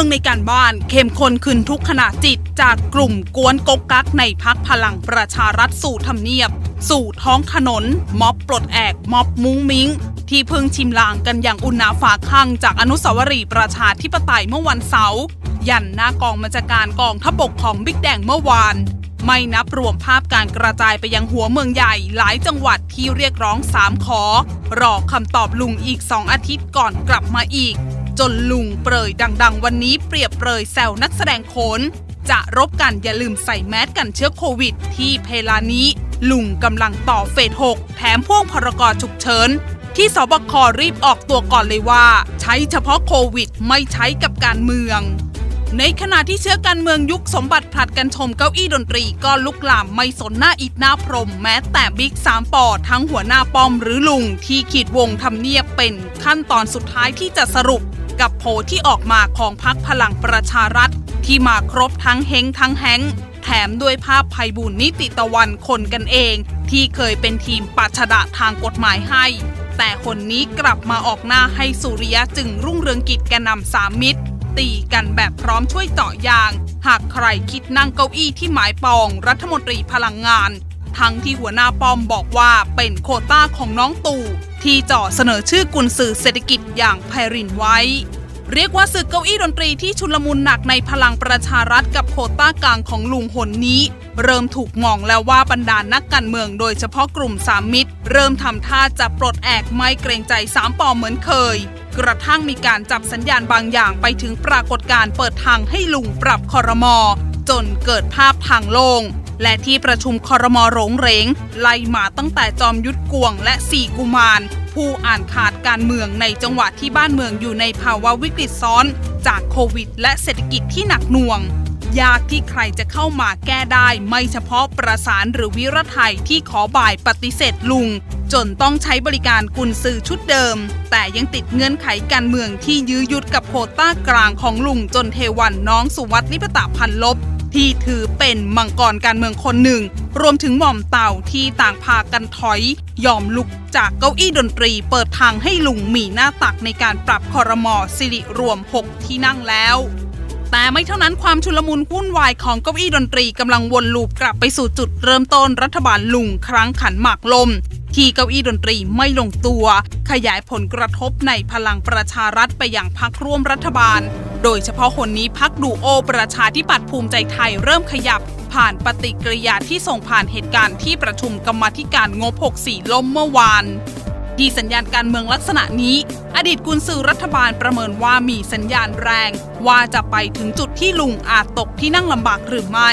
มืองในการบ้านเข้มข้นขึ้นทุกขณะจิต จากกลุ่มกวนกกกักในพักพลังประชารัฐสู่ทำเนียบ สู่ท้องถนน ม็อบปลดแอก ม็อบมุ้งมิ้ง ที่เพิ่งชิมลางกันอย่างอุ่นหนาฝาข้างจากอนุสาวรีย์ประชาธิปไตยเมื่อวันเสาร์ยันหน้ากองบัญชาการกองทัพบกของบิ๊กแดงเมื่อวานไม่นับรวมภาพการกระจายไปยังหัวเมืองใหญ่หลายจังหวัดที่เรียกร้องสามขอ รอคำตอบลุงอีกสองอาทิตย์ก่อนกลับมาอีก จนลุงเปรยดังๆ วันนี้เปรียบเปรยแซวนักแสดงโขนจะรบกันอย่าลืมใส่แมสกันเชื้อโควิด ที่เพลานี้ ลุงกำลังต่อเฟส 6 แถมพ่วงพรกรฉุกเฉิน ที่สบครีบออกตัวก่อนเลยว่า ใช้เฉพาะโควิดไม่ใช้กับการเมือง ในขณะที่เชื้อการเมืองยุคสมบัติผลัดกันชมเก้าอี้ดนตรีก็ลุกลามไม่สนหน้าอิดหน้าพรม แม้แต่บิ๊กสามปอทั้งหัวหน้าป้อมหรือลุงที่ขีดวงทำเนียบเป็นขั้นตอนสุดท้ายที่จะสรุป กับโผที่ออกมาของพักพลังประชารัฐ ที่มาครบทั้งเฮงทั้งแฮงแถมด้วยภาพภัยบุญนิติตะวันคนกันเอง ที่เคยเป็นทีมปัชดะทางกฎหมายให้ แต่คนนี้กลับมาออกหน้าให้สุริยะจึงรุ่งเรืองกิจแกนนำสามมิตร ตีกันแบบพร้อมช่วยเจาะยาง หากใครคิดนั่งเก้าอี้ที่หมายปองรัฐมนตรีพลังงาน ทั้งที่หัวหน้าปอมบอกว่าเป็นโคต้าของน้องตู่ที่เจ่อเสนอชื่อกุนสื่อเศรษฐกิจอย่างไพรินไว้ เรียกว่าศึกเก้าอี้ดนตรีที่ชุลมุนหนักในพลังประชารัฐกับโคต้ากลางของลุงหนนี้ เริ่มถูกมองแล้วว่าบรรดานักการเมืองโดยเฉพาะกลุ่มสามมิตร เริ่มทำท่าจะปลดแอกไม่เกรงใจสามปอเหมือนเคย กระทั่งมีการจับสัญญาณบางอย่างไปถึงปรากฏการเปิดทางให้ลุงปรับคอรมอจนเกิดภาพทางโลง่งและที่ประชุมคอรมอโรงเรงไล่มาตั้งแต่จอมยุทธกวงและสี่กุมาร ผู้อ่านขาดการเมืองในจังหวะที่บ้านเมืองอยู่ในภาวะวิกฤตซ้อน จากโควิด และเศรษฐกิจที่หนักหน่วง ยากที่ใครจะเข้ามาแก้ได้ ไม่เฉพาะประสานหรือวิรไทยที่ขอบ่ายปฏิเสธลุง จนต้องใช้บริการกุนซือชุดเดิม แต่ยังติดเงื่อนไขการเมืองที่ยื้อยุดกับโควต้ากลางของลุงจนเทวันน้องสุวัตนิปตะพันลบ ที่ถือเป็นมังกรการเมืองคนหนึ่ง รวมถึงหม่อมเต่าที่ต่างพากันถอย ยอมลุกจากเก้าอี้ดนตรีเปิดทางให้ลุงมีหน้าตักในการปรับคอรมอสิริรวม 6 ที่นั่งแล้วแต่ไม่เท่านั้นความชุลมุนวุ่นวายของเก้าอี้ดนตรีกำลังวนลูปกลับไปสู่จุดเริ่มต้นรัฐบาลลุงครั้งขันหมากลม ที่เก้าอี้ดนตรีไม่ลงตัว ขยายผลกระทบในพลังประชารัฐไปอย่างพักร่วมรัฐบาล โดยเฉพาะคนนี้พักดูโอประชาธิปัตย์ภูมิใจไทยเริ่มขยับ ผ่านปฏิกิริยาที่ส่งผ่านเหตุการณ์ที่ประชุมกรรมธิการงบ 64 ล่มเมื่อวานที่สัญญาณการเมืองลักษณะนี้ อดีตกุนซือรัฐบาลประเมินว่ามีสัญญาณแรง ว่าจะไปถึงจุดที่ลุงอาจตกที่นั่งลำบากหรือไม่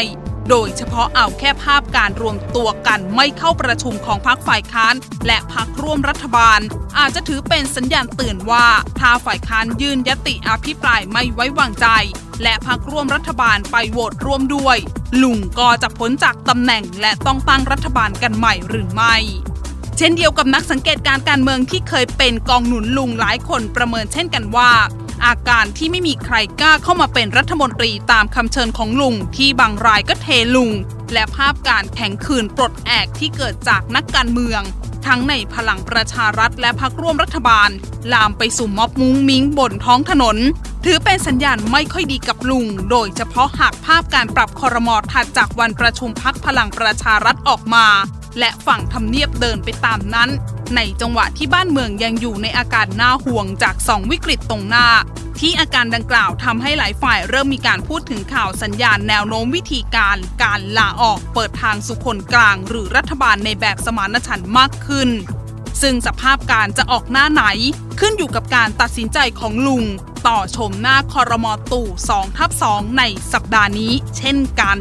โดยเฉพาะเอาแค่ภาพการรวมตัวกันไม่เข้าประชุมของพรรคฝ่ายค้าน และพรรคร่วมรัฐบาล อาจจะถือเป็นสัญญาณเตือนว่าถ้าฝ่ายค้านยื่นยติอภิปรายไม่ไว้วางใจ และพรรคร่วมรัฐบาลไปโหวตร่วมด้วย ลุงก็จะพ้นจากตำแหน่งและต้องตั้งรัฐบาลกันใหม่หรือไม่เช่นเดียวกับนักสังเกตการณ์การเมืองที่เคยเป็นกองหนุนลุงหลายคนประเมินเช่นกันว่า อาการที่ไม่มีใครกล้าเข้ามาเป็นรัฐมนตรีตามคำเชิญของลุงที่บางรายก็เทลุง และภาพการแข่งขืนปลดแอกที่เกิดจากนักการเมือง ทั้งในพลังประชารัฐและพักร่วมรัฐบาล ลามไปสู่ม็อบมุ้งมิ้งบนท้องถนน ถือเป็นสัญญาณไม่ค่อยดีกับลุง โดยเฉพาะหากภาพการปรับคอรมอถัดจากวันประชุมพักพลังประชารัฐออกมา และฝั่งทำเนียบเดินไปตามนั้น ในจังหวะที่บ้านเมืองยังอยู่ในอาการน่าห่วงจากสองวิกฤตตรงหน้า ที่อาการดังกล่าวทำให้หลายฝ่ายเริ่มมีการพูดถึงข่าวสัญญาณแนวโน้มวิธีการ การลาออกเปิดทางสุคนกลาง หรือรัฐบาลในแบบสมานฉันท์มากขึ้น ซึ่งสภาพการจะออกหน้าไหน ขึ้นอยู่กับการตัดสินใจของลุง ต่อชมหน้าคอรมอตู่2ทับ2ในสัปดาห์นี้ เช่นกัน